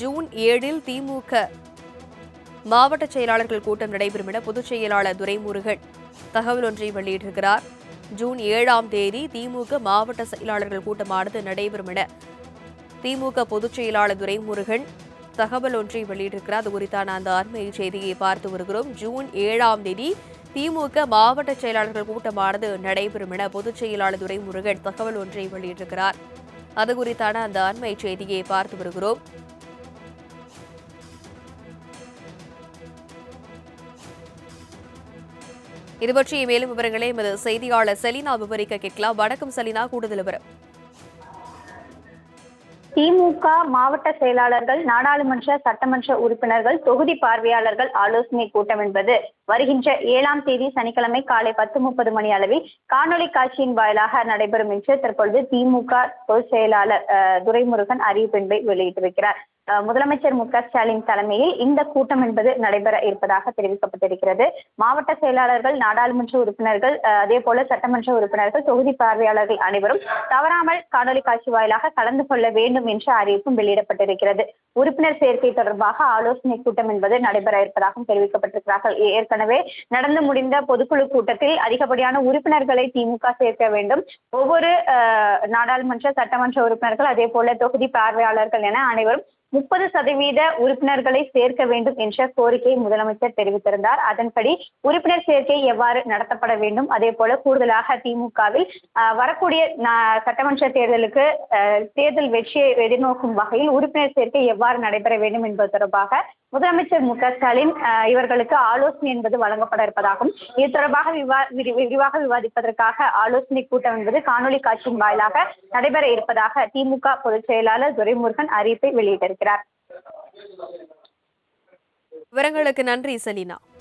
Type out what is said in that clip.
June ஏழில் திமுக. மாவட்ட செயலாளர்கள் கூட்டம் நடைபெறும் என பொதுச் செயலாளர் துரைமுருகன் தகவல் ஒன்றை வெளியிட்டிருக்கிறார். ஜூன் ஏழாம் தேதி திமுக மாவட்ட செயலாளர்கள் கூட்டமானது நடைபெறும் என திமுக பொதுச் செயலாளர் துரைமுருகன் தகவல் ஒன்றை வெளியிட்டிருக்கிறார். அது குறித்தான அந்த அண்மை செய்தியை பார்த்து வருகிறோம். ஜூன் ஏழாம் தேதி திமுக மாவட்ட செயலாளர்கள் கூட்டமானது நடைபெறும் என பொதுச் செயலாளர் துரைமுருகன் தகவல் ஒன்றை வெளியிட்டிருக்கிறார். அது குறித்தான அந்த அண்மை செய்தியை பார்த்து வருகிறோம். இது பற்றிய மேலும் விவரங்களை எமது செய்தியாளர் செலினா விவரிக்க கேட்கலாம். வணக்கம் செலினா கூடுதல் விவரம். திமுக மாவட்ட செயலாளர்கள் நாடாளுமன்ற சட்டமன்ற உறுப்பினர்கள் தொகுதி பார்வையாளர்கள் ஆலோசனை கூட்டம் என்பது வருகின்ற ஏழாம் தேதி சனிக்கிழமை காலை பத்து முப்பது மணி அளவில் காணொலி காட்சியின் வாயிலாக நடைபெறும் என்று தற்பொழுது திமுக பொதுச் செயலாளர் துரைமுருகன் அறிவிப்பின்பை வெளியிட்டிருக்கிறார். முதலமைச்சர் மு க ஸ்டாலின் தலைமையில் இந்த கூட்டம் என்பது நடைபெற இருப்பதாக தெரிவிக்கப்பட்டிருக்கிறது. மாவட்ட செயலாளர்கள் நாடாளுமன்ற உறுப்பினர்கள் அஹ், அதே போல சட்டமன்ற உறுப்பினர்கள் தொகுதி பார்வையாளர்கள் அனைவரும் தவறாமல் காணொலி காட்சி வாயிலாக கலந்து கொள்ள வேண்டும் என்ற அறிவிப்பும் வெளியிடப்பட்டிருக்கிறது. உறுப்பினர் சேர்க்கை தொடர்பாக ஆலோசனை கூட்டம் என்பது நடைபெற இருப்பதாகவும் தெரிவிக்கப்பட்டிருக்கிறார்கள். ஏற்கனவே நடந்து முடிந்த பொதுக்குழு கூட்டத்தில் அதிகப்படியான உறுப்பினர்களை திமுக சேர்க்க வேண்டும். ஒவ்வொரு அஹ், நாடாளுமன்ற சட்டமன்ற உறுப்பினர்கள் அதே போல தொகுதி பார்வையாளர்கள் என அனைவரும் முப்பது சதவீத உறுப்பினர்களை சேர்க்க வேண்டும் என்ற கோரிக்கையை முதலமைச்சர் தெரிவித்திருந்தார். அதன்படி உறுப்பினர் சேர்க்கை எவ்வாறு நடத்தப்பட வேண்டும்? அதே போல கூடுதலாக திமுகவில் வரக்கூடிய சட்டமன்ற தேர்தலுக்கு தேர்தல் வெற்றியை எதிர்நோக்கும் வகையில் உறுப்பினர் சேர்க்கை எவ்வாறு நடைபெற வேண்டும் என்பது தொடர்பாக முதலமைச்சர் மு க ஸ்டாலின் இவர்களுக்கு ஆலோசனை என்பது வழங்கப்பட இருப்பதாகவும் இது தொடர்பாக விவா விரி- விரிவாக விவாதிப்பதற்காக ஆலோசனை கூட்டம் என்பது காணொலி காட்சியின் வாயிலாக நடைபெற இருப்பதாக திமுக பொதுச் செயலாளர் துரைமுருகன் அறிவிப்பை வெளியிட்டிருக்கிறார். விவரங்களுக்கு நன்றி செலினா.